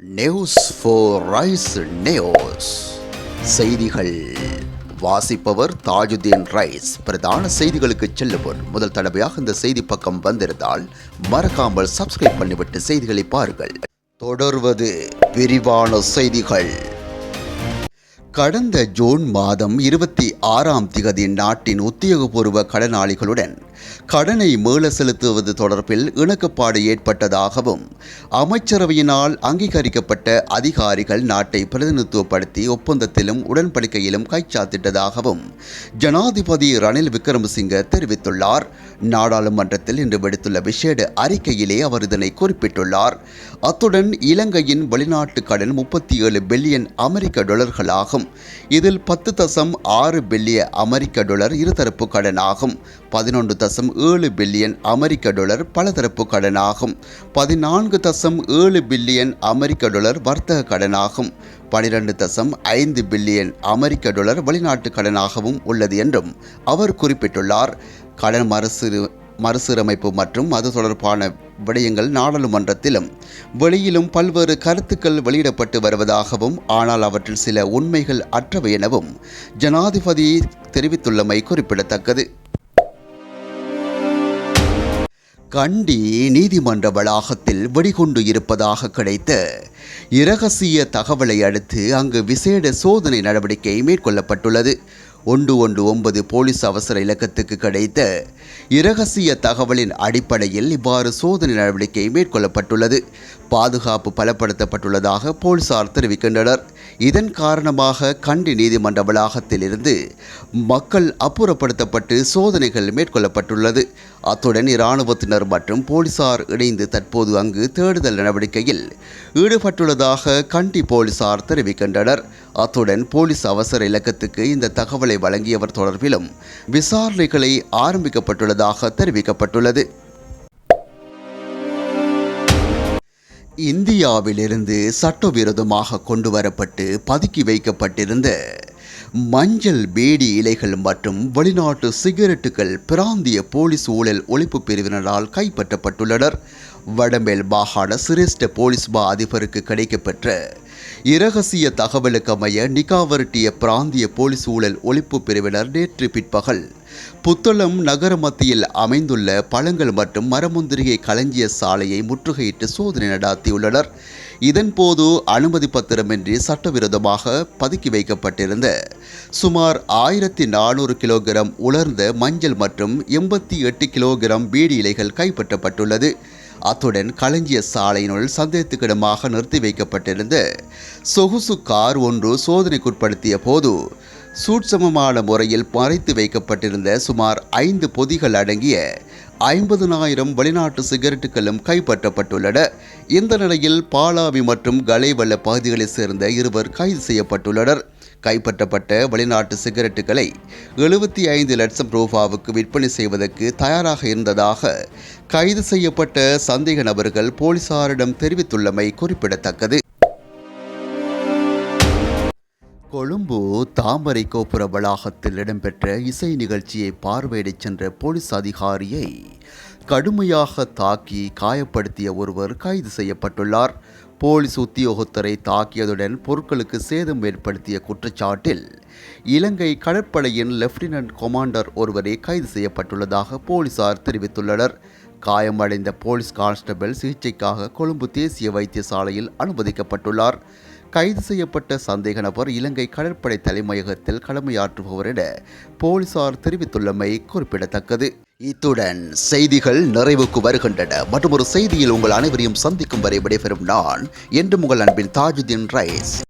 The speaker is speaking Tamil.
நியூஸ் ஃபோர் ரைஸ் நியூஸ் செய்திகள். வாசிப்பவர் தாஜுதீன் ரைஸ். பிரதான செய்திகளுக்கு செல்லுவோர். முதல் தடவையாக இந்த செய்தி பக்கம் வந்திருந்தால் மறக்காமல் சப்ஸ்கிரைப் பண்ணிவிட்டு செய்திகளை பாருங்கள். தொடர்வது விரிவான செய்திகள். கடந்த ஜூன் மாதம் இருபத்தி ஆறாம் திகதி நாட்டின் உத்தியோகபூர்வ கடனாளிகளுடன் கடனை மீள செலுத்துவது தொடர்பில் இணக்கப்பாடு ஏற்பட்டதாகவும் அமைச்சரவையினால் அங்கீகரிக்கப்பட்ட அதிகாரிகள் நாட்டை பிரதிநிதித்துவப்படுத்தி ஒப்பந்தத்திலும் உடன்படிக்கையிலும் கைச்சாத்திட்டதாகவும் ஜனாதிபதி ரணில் விக்ரமசிங்க தெரிவித்துள்ளார். நாடாளுமன்றத்தில் இன்று விடுத்துள்ள விசேட அறிக்கையிலே அவர் இதனை குறிப்பிட்டுள்ளார். அத்துடன் இலங்கையின் வெளிநாட்டு கடன் முப்பத்தி ஏழு பில்லியன் அமெரிக்க டாலர்களாகும். இதில் பத்து தசம் ஆறு பில்லிய அமெரிக்க டாலர் இருதரப்பு கடனாகும். பதினொன்று தசம் ஏழு பில்லியன் அமெரிக்க டாலர் பலதரப்பு கடனாகும். பதினான்கு தசம் ஏழு பில்லியன் அமெரிக்க டாலர் வர்த்தக கடனாகும். பனிரெண்டு தசம் ஐந்து பில்லியன் அமெரிக்க டாலர் வெளிநாட்டு கடனாகவும் உள்ளது என்றும் அவர் குறிப்பிட்டுள்ளார். கடன் மறுசீர் மறுசீரமைப்பு மற்றும் அது தொடர்பான விடயங்கள் நாடாளுமன்றத்திலும் வெளியிலும் பல்வேறு கருத்துக்கள் வெளியிடப்பட்டு வருவதாகவும் ஆனால் அவற்றில் சில உண்மைகள் அற்றவை எனவும் ஜனாதிபதி தெரிவித்துள்ளமை குறிப்பிடத்தக்கது. கண்டி நீதிமன்ற வளாகத்தில் வெடிகுண்டு இருப்பதாக கிடைத்த இரகசிய தகவலை அடுத்து அங்கு விசேட சோதனை நடவடிக்கை மேற்கொள்ளப்பட்டுள்ளது. ஒன்று ஒன்று ஒன்பது போலீஸ் அவசர இலக்கத்துக்கு கிடைத்த இரகசிய தகவலின் அடிப்படையில் இவ்வாறு சோதனை நடவடிக்கை மேற்கொள்ளப்பட்டுள்ளது. பாதுகாப்பு பலப்படுத்தப்பட்டுள்ளதாக போலீசார் தெரிவிக்கின்றனர். இதன் காரணமாக கண்டி நீதிமன்ற வளாகத்தில் இருந்து மக்கள் அப்புறப்படுத்தப்பட்டு சோதனைகள் மேற்கொள்ளப்பட்டுள்ளது. அத்துடன் இராணுவத்தினர் மற்றும் போலீசார் இணைந்து தற்போது அங்கு தேடுதல் நடவடிக்கையில் ஈடுபட்டுள்ளதாக கண்டி போலீசார் தெரிவிக்கின்றனர். அத்துடன் போலீஸ் அவசர இலக்கத்துக்கு இந்த தகவலை வழங்கியவர் தொடர்பிலும் விசாரணைகளை ஆரம்பிக்கப்பட்டுள்ளதாக தெரிவிக்கப்பட்டுள்ளது. இந்தியாவிலிருந்து சட்டவிரோதமாக கொண்டு வரப்பட்டு பதுக்கி வைக்கப்பட்டிருந்த மஞ்சள் பேடி இலைகள் மற்றும் வெளிநாட்டு சிகரெட்டுகள் பிராந்திய போலீஸ் ஊழல் ஒழிப்பு பிரிவினரால் கைப்பற்றப்பட்டுள்ளனர். வடமேல் மாகாண சிரேஷ்ட போலீஸ் மா அதிபருக்கு கிடைக்கப்பெற்ற இரகசிய தகவலுக்கு அமைய நிகாவரட்டிய பிராந்திய போலீஸ் ஊழல் ஒழிப்பு பிரிவினர் நேற்று பிற்பகல். புத்தளம் நகர மத்தியில் அமைந்துள்ள பழங்கள் மற்றும் மரமுந்திரிகை களஞ்சிய சாலையை முற்றுகையிட்டு சோதனை நடாத்தியுள்ளனர். இதன்போது அனுமதி பத்திரமின்றி சட்டவிரோதமாக பதுக்கி வைக்கப்பட்டிருந்த. சுமார் ஆயிரத்தி நானூறு கிலோகிராம் உலர்ந்த மஞ்சள் மற்றும் எண்பத்தி எட்டு கிலோகிராம் பீடி இலைகள் கைப்பற்றப்பட்டுள்ளது. அத்துடன் களஞ்சிய சாலையினுள் சந்தேகத்துக்கிடமாக நிறுத்தி வைக்கப்பட்டிருந்த சொகுசு கார் ஒன்று சோதனைக்குட்படுத்திய போது சூட்சமமான முறையில் மறைத்து வைக்கப்பட்டிருந்த சுமார் ஐந்து பொதிகள் அடங்கிய ஐம்பதுனாயிரம் வெளிநாட்டு சிகரெட்டுகளும் கைப்பற்றப்பட்டுள்ளன. இந்த நிலையில் பாலாவி மற்றும் கலைவல்ல பகுதிகளைச் சேர்ந்த இருவர் கைது செய்யப்பட்டுள்ளனர். கைப்பற்றப்பட்ட வெளிநாட்டு சிகரெட்டுகளை எழுபத்தி ஐந்து லட்சம் ரூபாவுக்கு விற்பனை செய்வதற்கு தயாராக இருந்ததாக கைது செய்யப்பட்ட சந்தேக நபர்கள் போலீசாரிடம் தெரிவித்துள்ளமை குறிப்பிடத்தக்கது. கொழும்பு தாமரை கோபுர வளாகத்தில் இடம்பெற்ற இசை நிகழ்ச்சியை பார்வையிடச் சென்ற போலீஸ் அதிகாரியை கடுமையாக தாக்கி காயப்படுத்திய ஒருவர் கைது செய்யப்பட்டுள்ளார். போலீஸ் உத்தியோகத்தரை தாக்கியதுடன் பொருட்களுக்கு சேதம் ஏற்படுத்திய குற்றச்சாட்டில் இலங்கை கடற்படையின் லெப்டினன்ட் கொமாண்டர் ஒருவரே கைது செய்யப்பட்டுள்ளதாக போலீசார் தெரிவித்துள்ளனர். காயமடைந்த போலீஸ் கான்ஸ்டபிள் சிகிச்சைக்காக கொழும்பு தேசிய வைத்தியசாலையில் அனுமதிக்கப்பட்டுள்ளார். கைது செய்யப்பட்ட சந்தேக நபர் இலங்கை கடற்படை தலைமையகத்தில் கடமையாற்றுபவர் என போலீசார் தெரிவித்துள்ளமை குறிப்பிடத்தக்கது. இத்துடன் செய்திகள் நிறைவுக்கு வருகின்றன. மற்றும் ஒரு செய்தியில் உங்கள் அனைவரையும் சந்திக்கும் வரை விடைபெறும் நான் என்று உங்கள் அன்பின் தாஜுதீன் ரைஸ்.